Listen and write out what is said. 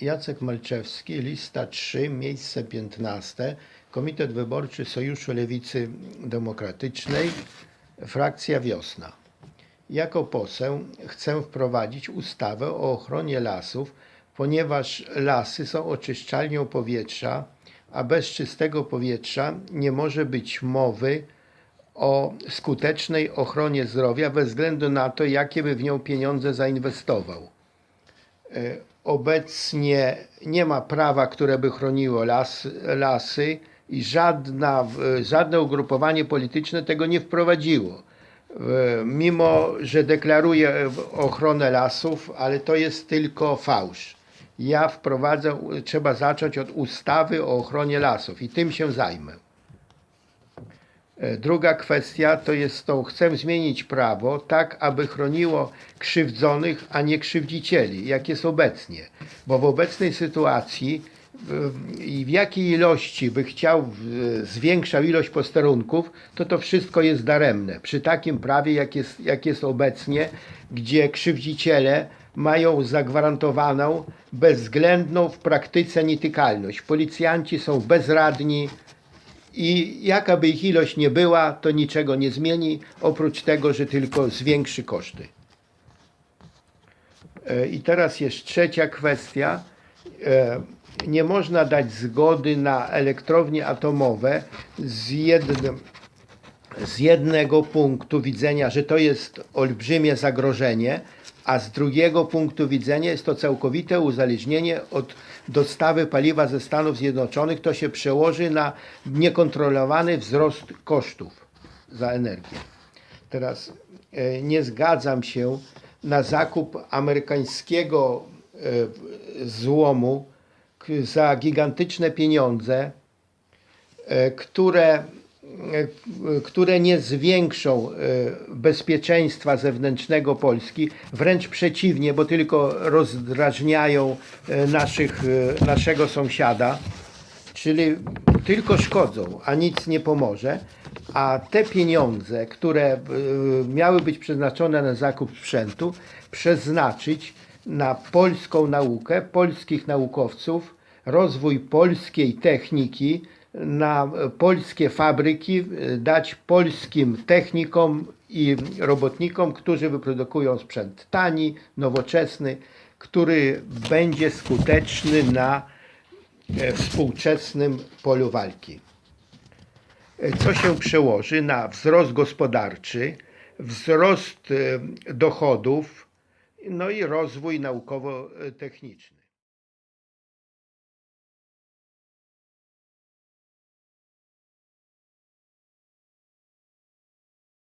Jacek Malczewski, lista 3, miejsce 15, Komitet Wyborczy Sojuszu Lewicy Demokratycznej, frakcja Wiosna. Jako poseł chcę wprowadzić ustawę o ochronie lasów, ponieważ lasy są oczyszczalnią powietrza, a bez czystego powietrza nie może być mowy o skutecznej ochronie zdrowia bez względu na to, jakie by w nią pieniądze zainwestował. Obecnie nie ma prawa, które by chroniło las, lasy i żadna, żadne ugrupowanie polityczne tego nie wprowadziło. E, Mimo, że deklaruje ochronę lasów, ale to jest tylko fałsz. Ja wprowadzę, trzeba zacząć od ustawy o ochronie lasów i tym się zajmę. E, Druga kwestia to jest to, chcę zmienić prawo tak, aby chroniło krzywdzonych, a nie krzywdzicieli, jak jest obecnie. Bo w obecnej sytuacji i w jakiej ilości by chciał zwiększał ilość posterunków, to to wszystko jest daremne. Przy takim prawie, jak jest, jak jest obecnie, gdzie krzywdziciele mają zagwarantowaną bezwzględną w praktyce nietykalność. Policjanci są bezradni, i jaka by ich ilość nie była, to niczego nie zmieni, oprócz tego, że tylko zwiększy koszty. E, I teraz jest trzecia kwestia. E, Nie można dać zgody na elektrownie atomowe z jednym, z jednego punktu widzenia, że to jest olbrzymie zagrożenie, a z drugiego punktu widzenia jest to całkowite uzależnienie od dostawy paliwa ze Stanów Zjednoczonych. To się przełoży na niekontrolowany wzrost kosztów za energię. Teraz e, nie zgadzam się na zakup amerykańskiego e, złomu za gigantyczne pieniądze, e, które, które nie zwiększą e, bezpieczeństwa zewnętrznego Polski, wręcz przeciwnie, bo tylko rozdrażniają e, naszych, e, naszego sąsiada, czyli tylko szkodzą, a nic nie pomoże. A te pieniądze, które miały być przeznaczone na zakup sprzętu, przeznaczyć na polską naukę, polskich naukowców, rozwój polskiej techniki, na polskie fabryki, e, dać polskim technikom i robotnikom, którzy wyprodukują sprzęt tani, nowoczesny, który będzie skuteczny na e, współczesnym polu walki. E, Co się przełoży na wzrost gospodarczy, wzrost dochodów, no i rozwój naukowo-techniczny.